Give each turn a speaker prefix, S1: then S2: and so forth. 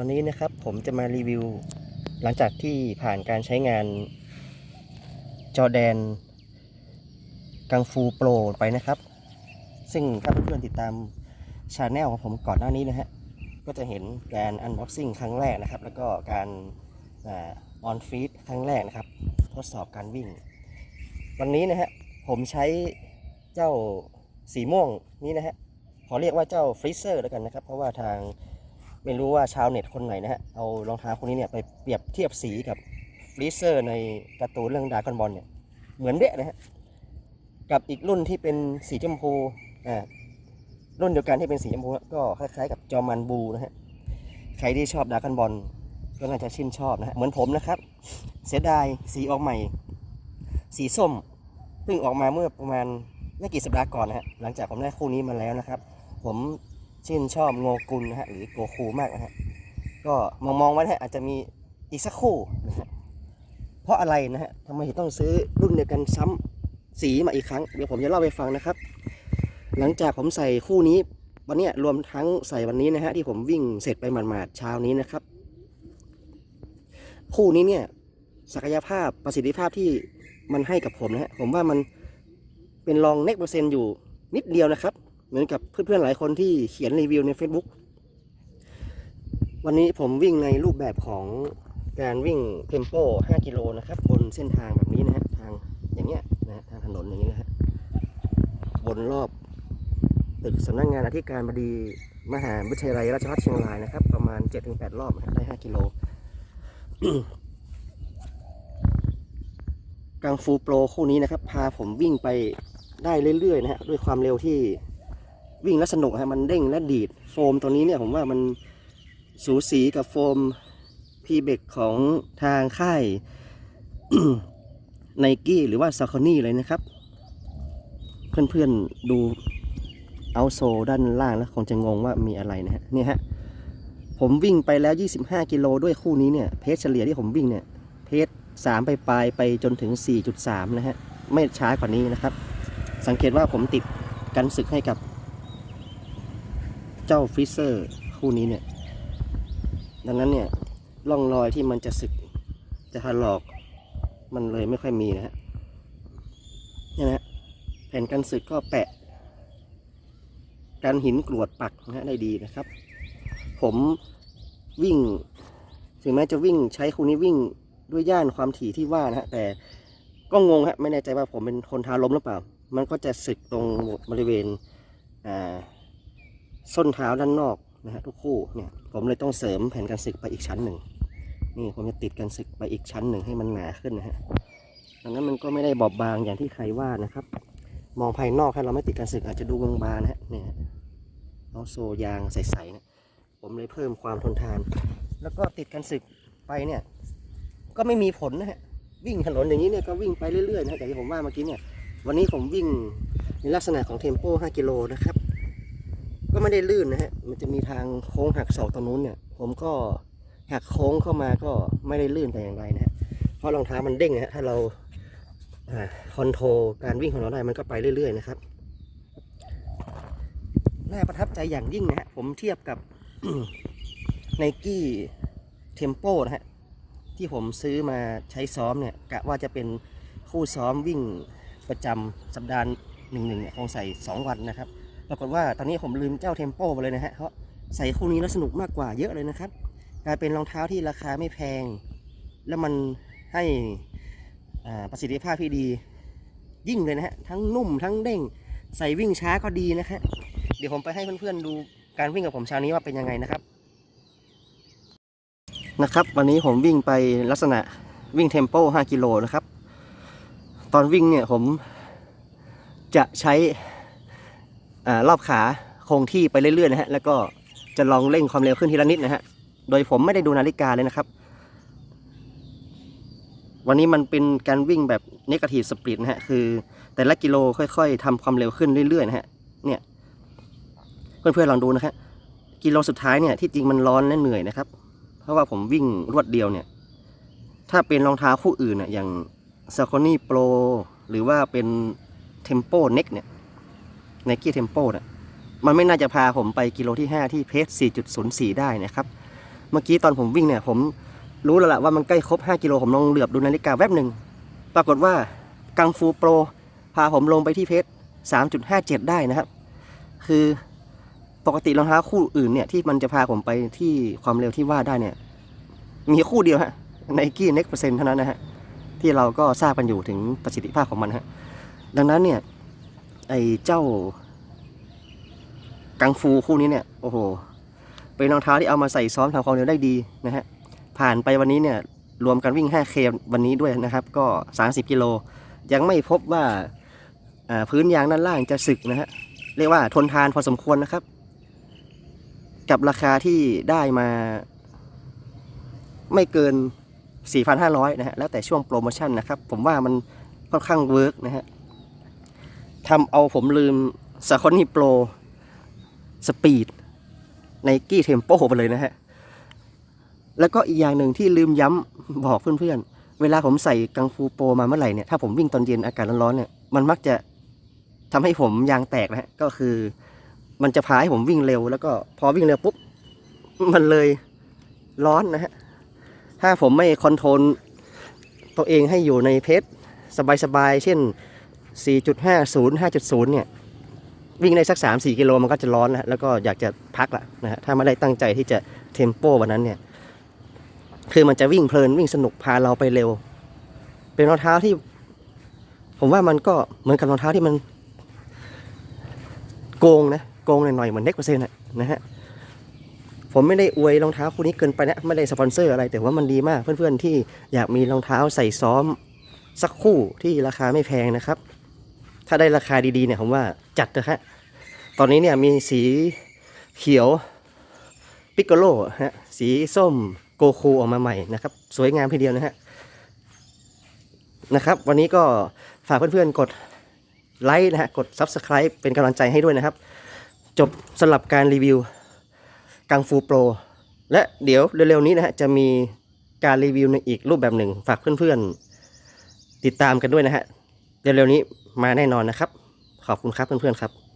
S1: วันนี้นะครับผมจะมารีวิว หลังจากที่ผ่านการใช้งานจอแดน กังฟูโปรไปนะครับ ซึ่งถ้าเพื่อนๆติดตามชาแนลของผมก่อนหน้านี้นะฮะ ก็จะเห็นการอันบ็อกซิ่งครั้งแรกนะครับ แล้วก็การออนฟีดครั้งแรกนะครับ ทดสอบการวิ่ง วันนี้นะฮะ ผมใช้เจ้าสีม่วงนี้นะฮะ ขอเรียกว่าเจ้าฟรีเซอร์แล้วกันนะครับ เพราะว่าทาง ไม่รู้ว่าชาวเน็ตคนไหนนะฮะ เอารองเท้าคนนี้เนี่ยไปเปรียบเทียบสีกับฟรีเซอร์ในการ์ตูนเรื่องดากอนบอลเนี่ย เหมือนเดะนะฮะ กับอีกรุ่นที่เป็นสีชมพู อ่า รุ่นเดียวกันที่เป็นสีชมพูก็คล้ายๆกับจอมันบูนะฮะ ใครที่ชอบดากอนบอลก็น่าจะชื่นชอบนะฮะ เหมือนผมนะครับ เสียดายสีออกใหม่ สีส้มเพิ่งออกมาเมื่อประมาณไม่กี่สัปดาห์ก่อนนะฮะ หลังจากผมได้คู่นี้มาแล้วนะครับ ผม ชื่นชอบโงกุลนะฮะหรือโกคูมากนะฮะก็มองมองๆไว้นะฮะอาจจะมีอีกสักคู่นะฮะเพราะอะไรนะฮะทำไมถึงต้องซื้อรุ่นเดียวกันซ้ำสีมาอีกครั้งเดี๋ยวผมจะเล่าให้ฟังนะครับ หลังจากผมใส่คู่นี้วันนี้รวมทั้งใส่วันนี้นะฮะที่ผมวิ่งเสร็จไปหมาดๆเช้านี้นะครับ คู่นี้เนี่ยศักยภาพประสิทธิภาพที่มันให้กับผมนะฮะผมว่ามันเป็นรองเน็กเปอร์เซ็นต์อยู่นิดเดียวนะครับ เหมือนกับเพื่อนๆหลายคนที่เขียนรีวิวใน Facebook วันนี้ผมวิ่งในรูปแบบของการวิ่งเทมโป 5 กิโลนะครับ บนเส้นทางแบบนี้นะฮะทางอย่างเงี้ยนะฮะทางถนนอย่างนี้นะฮะบนรอบตึกสำนักงานอธิการบดีมหาวิทยาลัยราชภัฏเชียงรายนะครับ ประมาณ 7-8 รอบนะฮะได้ 5 กิโลกังฟูโปรคู่นี้นะครับ พาผมวิ่งไปได้เรื่อยๆนะฮะด้วยความเร็วที่ วิ่งแล้วสนุกฮะมันเด้งและดีดโฟมตัวนี้เนี่ยผมว่ามันสูสีกับโฟมพีเบกของทางค่ายไนกี้หรือว่าซาคอนี่เลยนะครับ เพื่อนๆดูเอาโซด้านล่างแล้วคงจะงงว่ามีอะไรนะฮะนี่ฮะผมวิ่งไปแล้ว 25 กิโลด้วยคู่นี้เนี่ยเพจเฉลี่ยที่ผมวิ่งเนี่ยเพจ3ไปปลายไปจนถึง 4.3 นะฮะ ไม่ช้ากว่านี้นะครับ สังเกตว่าผมติดกันศึกให้กับ เจ้าฟรีเซอร์คู่นี้เนี่ย ดังนั้นเนี่ยร่องรอยที่มันจะสึกจะถลอก มันเลยไม่ค่อยมีนะฮะนี่นะฮะแผ่นกันสึกก็แปะ กันหินกรวดปักนะฮะได้ดีนะครับ ผมวิ่ง ถึงแม้จะวิ่งใช้คู่นี้วิ่งด้วยย่านความถี่ที่ว่านะฮะแต่ก็งงฮะไม่แน่ใจว่าผมเป็นคนทาล้มหรือเปล่า มันก็จะสึกตรงบริเวณอ่า ส้นเท้าด้านนอกนะฮะทุกคู่เนี่ยผมเลยต้องเสริมแผ่นกันสึกไปอีกชั้นหนึ่งนี่ผมจะติดกันสึกไปอีกชั้นหนึ่งให้มันหนาขึ้นนะฮะดังนั้นมันก็ไม่ได้บอบบางอย่างที่ใครว่านะครับ มองภายนอกถ้าเราไม่ติดกันสึกอาจจะดูบางๆนะฮะเนี่ยเอาโซยางใสๆนะผมเลยเพิ่มความทนทาน แล้วก็ติดกันสึกไปเนี่ยก็ไม่มีผลนะฮะวิ่งถนนอย่างนี้เนี่ยก็วิ่งไปเรื่อยๆนะแต่ที่ผมว่าเมื่อกี้เนี่ยวันนี้ผมวิ่งในลักษณะของเทมโป 5 กิโลนะครับ ก็ไม่ได้ลื่นนะฮะ มันจะมีทางโค้งหักศอกตรงนู้นเนี่ย ผมก็หักโค้งเข้ามาก็ไม่ได้ลื่นแต่อย่างไรนะฮะ เพราะรองเท้ามันเด้งนะฮะ ถ้าเราคอนโทรลการวิ่งของเราได้มันก็ไปเรื่อย ๆ นะครับ น่าประทับใจอย่างยิ่งนะฮะ ผมเทียบกับไนกี้เทมโปนะฮะ ที่ผมซื้อมาใช้ซ้อมเนี่ยกะว่าจะเป็นคู่ซ้อมวิ่งประจำสัปดาห์หนึ่งหนึ่งเนี่ยคงใส่ 2 วันนะครับ ปรากฏว่าตอนนี้ผมลืมเจ้าเทมโปไปเลยนะฮะเพราะใส่คู่นี้แล้วสนุกมากกว่าเยอะเลยนะครับกลายเป็นรองเท้าที่ราคาไม่แพง แล้วมันให้ประสิทธิภาพที่ดี ยิ่งเลยนะฮะทั้งนุ่มทั้งเด้งใส่วิ่งช้าก็ดีนะฮะเดี๋ยวผมไปให้เพื่อนๆดูการวิ่งกับผมเช้านี้ว่าเป็นยังไงนะครับนะครับ วันนี้ผมวิ่งไปลักษณะวิ่งเทมโป5กิโลนะครับ ตอนวิ่งเนี่ยผมจะใช้ รอบขาคงที่ไปเรื่อยๆนะฮะแล้วก็จะลองเร่งความเร็วขึ้นทีละนิดนะฮะโดยผมไม่ได้ดูนาฬิกาเลยนะครับ วันนี้มันเป็นการวิ่งแบบนกาทีฟสปีดนะฮะคือแต่ละกิโลค่อยๆทำความเร็วขึ้นเรื่อยๆนะฮะเนี่ยเพื่อนๆลองดูนะฮะกิโลสุดท้ายเนี่ยที่จริงมันร้อนและเหนื่อยนะครับ เพราะว่าผมวิ่งรวดเดียวเนี่ย ถ้าเป็นรองเท้าคู่อื่นน่ะอย่าง s a c o n y Pro หรือว่าเป็น Tempo Next เนี่ย ไนกี้เทมโปน่ะมันไม่น่าจะพาผมไปกิโลที่ 5 ที่เพจ4.04 ได้นะครับ เมื่อกี้ตอนผมวิ่งเนี่ย ผมรู้แล้วล่ะว่ามันใกล้ครบ 5 กิโลผมลองเหลือบดูนาฬิกาแวบหนึ่ง ปรากฏว่ากังฟูโปร พาผมลงไปที่เพชร3.57 ได้นะครับ คือปกติรองเท้าคู่อื่นเนี่ย ที่มันจะพาผมไปที่ความเร็วที่ว่าได้เนี่ย มีคู่เดียวฮะไนกี้เน็กเปอร์เซ็นเท่านั้นนะฮะที่เราก็ทราบกันอยู่ถึงประสิทธิภาพของมันฮะดังนั้นเนี่ย ไอ้เจ้า กังฟูคู่นี้เนี่ย โอ้โห เป็นรองเท้าที่เอามาใส่ซ้อมทำความเร็วได้ดีนะฮะ ผ่านไปวันนี้เนี่ย รวมกันวิ่ง 5K วันนี้ด้วยนะครับ ก็ 30 กิโล ยังไม่พบว่าพื้นยางด้านล่างจะสึกนะฮะ เรียกว่าทนทานพอสมควรนะครับ กับราคาที่ได้มา ไม่เกิน 4,500 นะฮะ แล้วแต่ช่วงโปรโมชั่นนะครับ ผมว่ามันค่อนข้างเวิร์กนะฮะ ทำเอาผมลืมสคอนี่โปรสปีดในกี้เทมโปไปเลยนะฮะ แล้วก็อีกอย่างหนึ่งที่ลืมย้ำบอกเพื่อนๆ เวลาผมใส่กังฟูโปรมาเมื่อไหร่เนี่ย ถ้าผมวิ่งตอนเย็นอากาศร้อนๆเนี่ย มันมักจะทำให้ผมยางแตกนะฮะ ก็คือมันจะพาให้ผมวิ่งเร็ว แล้วก็พอวิ่งเร็วปุ๊บ มันเลยร้อนนะฮะ ถ้าผมไม่คอนโทรลตัวเองให้อยู่ในเพจสบายๆ เช่น 4.50 5.0 เนี่ย วิ่งได้สัก 3-4 กิโลมันก็จะร้อนแล้วแล้วก็อยากจะพักละนะฮะถ้าไม่ได้ตั้งใจที่จะเทมโปวันนั้นเนี่ย คือมันจะวิ่งเพลินวิ่งสนุกพาเราไปเร็ว เป็นรองเท้าที่ ผมว่ามันก็เหมือนกับรองเท้าที่มัน โกงนะโกงหน่อยๆเหมือนเน็กเปอร์เซ็นต์นะฮะผมไม่ได้อวยรองเท้าคู่นี้เกินไปนะไม่ได้สปอนเซอร์อะไรแต่ว่ามันดีมากเพื่อนๆที่อยากมีรองเท้าใส่ซ้อมสักคู่ที่ราคาไม่แพงนะครับ ถ้าได้ราคาดีๆเนี่ยผมว่าจัดนะฮะตอนนี้เนี่ยมีสีเขียวปิกโกโลฮะสีส้มโกคูออกมาใหม่นะครับ สวยงามทีเดียวนะฮะนะครับ วันนี้ก็ฝากเพื่อนๆกดไลค์นะฮะกด Subscribe เป็นกำลังใจให้ด้วยนะครับ จบสำหรับการรีวิวกังฟูโปรและเดี๋ยวเร็วๆนี้นะฮะจะมีการรีวิวในอีกรูปแบบหนึ่ง ฝากเพื่อนๆติดตามกันด้วยนะฮะเร็วๆนี้ มาแน่นอนนะครับ ขอบคุณครับเพื่อนๆครับ